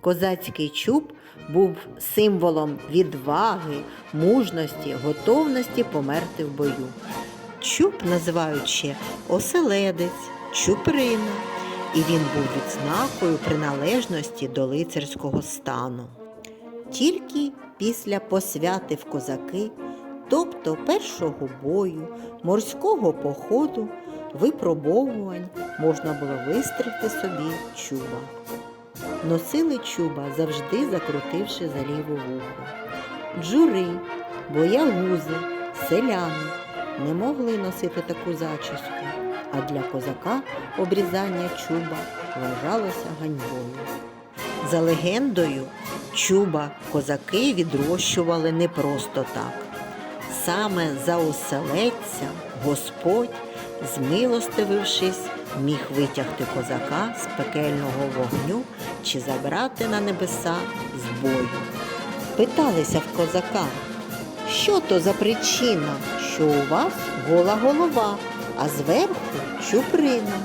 Козацький чуб був символом відваги, мужності, готовності померти в бою. Чуб називають ще оселедець, чуприна, і він був відзнакою приналежності до лицарського стану. Тільки після посвяти в козаки, тобто першого бою, морського походу, випробовувань можна було вистригти собі чуба. Носили чуба завжди закрутивши за ліву вухо. Джури, боягузи, селяни не могли носити таку зачіску, а для козака обрізання чуба вважалося ганьбою. За легендою, чуба козаки відрощували не просто так. Саме за оселедця Господь, змилостивившись, міг витягти козака з пекельного вогню чи забрати на небеса з бою. Питалися в козака, що то за причина, що у вас гола голова, а зверху чуприна.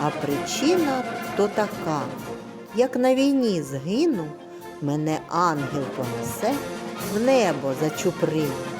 А причина то така, як на війні згину, мене ангел понесе в небо за чуприну.